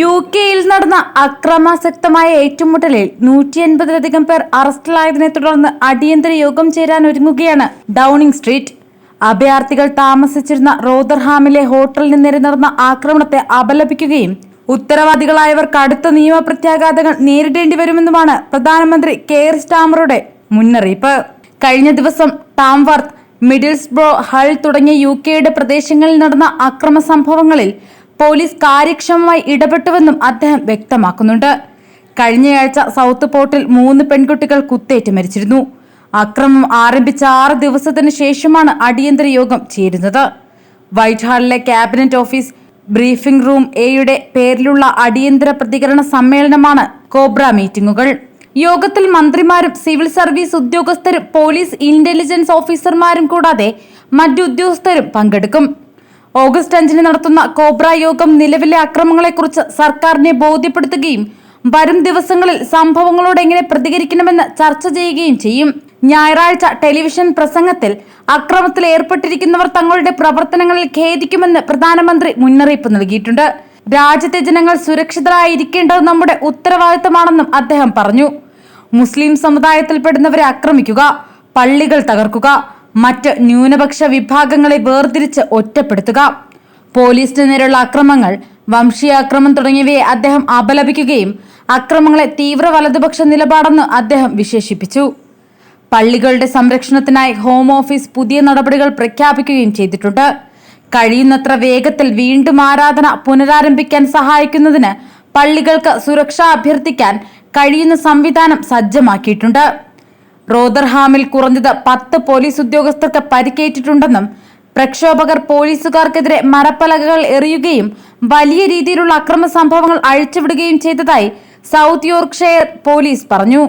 U കെയിൽ നടന്ന അക്രമാസക്തമായ ഏറ്റുമുട്ടലിൽ നൂറ്റി എൺപതിലധികം പേർ അറസ്റ്റിലായതിനെ തുടർന്ന് അടിയന്തര യോഗം ചേരാൻ ഒരുങ്ങുകയാണ് ഡൌണിംഗ് സ്ട്രീറ്റ്. അഭയാർത്ഥികൾ താമസിച്ചിരുന്ന റോദർഹാമിലെ ഹോട്ടലിന് നേരെ നടന്ന ആക്രമണത്തെ അപലപിക്കുകയും ഉത്തരവാദികളായവർ കടുത്ത നിയമപ്രത്യാഘാതങ്ങൾ നേരിടേണ്ടി വരുമെന്നുമാണ് പ്രധാനമന്ത്രി കെയർ സ്റ്റാമറുടെ മുന്നറിയിപ്പ്. കഴിഞ്ഞ ദിവസം ടാംവർത്ത് മിഡിൽസ്ബ്രോ ഹൾ തുടങ്ങിയ യു കെയുടെ പ്രദേശങ്ങളിൽ നടന്ന അക്രമ സംഭവങ്ങളിൽ പോലീസ് കാര്യക്ഷമമായി ഇടപെട്ടുവെന്നും അദ്ദേഹം വ്യക്തമാക്കുന്നുണ്ട്. കഴിഞ്ഞയാഴ്ച സൗത്ത് പോർട്ടിൽ മൂന്ന് പെൺകുട്ടികൾ കുത്തേറ്റ് മരിച്ചിരുന്നു. അക്രമം ആരംഭിച്ച ആറ് ദിവസത്തിന് ശേഷമാണ് അടിയന്തര യോഗം ചേരുന്നത്. വൈറ്റ് ഹാളിലെ ക്യാബിനറ്റ് ഓഫീസ് ബ്രീഫിംഗ് റൂം എയുടെ പേരിലുള്ള അടിയന്തര പ്രതികരണ സമ്മേളനമാണ് കോബ്ര മീറ്റിംഗുകൾ. യോഗത്തിൽ മന്ത്രിമാരും സിവിൽ സർവീസ് ഉദ്യോഗസ്ഥരും പോലീസ് ഇന്റലിജൻസ് ഓഫീസർമാരും കൂടാതെ മറ്റു ഉദ്യോഗസ്ഥരും പങ്കെടുക്കും. ഓഗസ്റ്റ് അഞ്ചിന് നടത്തുന്ന കോബ്ര യോഗം നിലവിലെ അക്രമങ്ങളെക്കുറിച്ച് സർക്കാരിനെ ബോധ്യപ്പെടുത്തുകയും വരും ദിവസങ്ങളിൽ സംഭവങ്ങളോട് എങ്ങനെ പ്രതികരിക്കണമെന്ന് ചർച്ച ചെയ്യുകയും ചെയ്യും. ഞായറാഴ്ച ടെലിവിഷൻ പ്രസംഗത്തിൽ അക്രമത്തിൽ ഏർപ്പെട്ടിരിക്കുന്നവർ തങ്ങളുടെ പ്രവർത്തനങ്ങളിൽ ഖേദിക്കുമെന്ന് പ്രധാനമന്ത്രി മുന്നറിയിപ്പ് നൽകിയിട്ടുണ്ട്. രാജ്യത്തെ ജനങ്ങൾ സുരക്ഷിതരായിരിക്കേണ്ടത് നമ്മുടെ ഉത്തരവാദിത്തമാണെന്നും അദ്ദേഹം പറഞ്ഞു. മുസ്ലിം സമുദായത്തിൽപ്പെടുന്നവരെ ആക്രമിക്കുക പള്ളികൾ തകർക്കുക മറ്റ് ന്യൂനപക്ഷ വിഭാഗങ്ങളെ വേർതിരിച്ച് ഒറ്റപ്പെടുത്തുക. പോലീസിന് നേരെയുള്ള അക്രമങ്ങൾ വംശീയാക്രമം തുടങ്ങിയവയെ അദ്ദേഹം അപലപിക്കുകയും അക്രമങ്ങളെ തീവ്ര വലതുപക്ഷ നിലപാടെന്ന് അദ്ദേഹം വിശേഷിപ്പിച്ചു. പള്ളികളുടെ സംരക്ഷണത്തിനായി ഹോം ഓഫീസ് പുതിയ നടപടികൾ പ്രഖ്യാപിക്കുകയും ചെയ്തിട്ടുണ്ട്. കഴിയുന്നത്ര വേഗത്തിൽ വീണ്ടും ആരാധന പുനരാരംഭിക്കാൻ സഹായിക്കുന്നതിന് പള്ളികൾക്ക് സുരക്ഷ അഭ്യർത്ഥിക്കാൻ കഴിയുന്ന സംവിധാനം സജ്ജമാക്കിയിട്ടുണ്ട്. റോദർഹാമിൽ കുറഞ്ഞത് പത്ത് പോലീസ് ഉദ്യോഗസ്ഥർക്ക് പരിക്കേറ്റിട്ടുണ്ടെന്നും പ്രക്ഷോഭകർ പോലീസുകാർക്കെതിരെ മരപ്പലകകൾ എറിയുകയും വലിയ രീതിയിലുള്ള അക്രമ സംഭവങ്ങൾ അഴിച്ചുവിടുകയും ചെയ്തതായി സൗത്ത് യോർക്ക്ഷയർ പോലീസ് പറഞ്ഞു.